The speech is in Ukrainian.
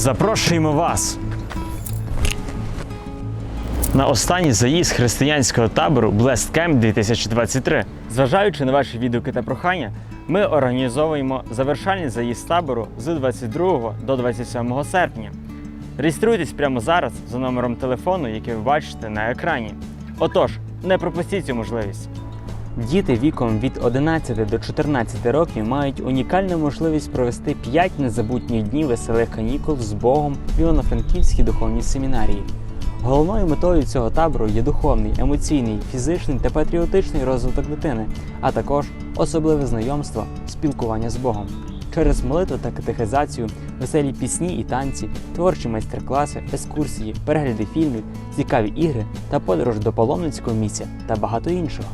Запрошуємо вас на останній заїзд християнського табору Blessed Camp 2023. Зважаючи на ваші відгуки та прохання, ми організовуємо завершальний заїзд табору з 22 до 27 серпня. Реєструйтесь прямо зараз за номером телефону, який ви бачите на екрані. Отож, не пропустіть цю можливість. Діти віком від 11 до 14 років мають унікальну можливість провести 5 незабутніх днів веселих канікул з Богом в Івано-Франківській духовній семінарії. Головною метою цього табору є духовний, емоційний, фізичний та патріотичний розвиток дитини, а також особливе знайомство, спілкування з Богом. Через молитву та катехизацію, веселі пісні і танці, творчі майстер-класи, екскурсії, перегляди фільмів, цікаві ігри та подорож до паломницького місця та багато іншого.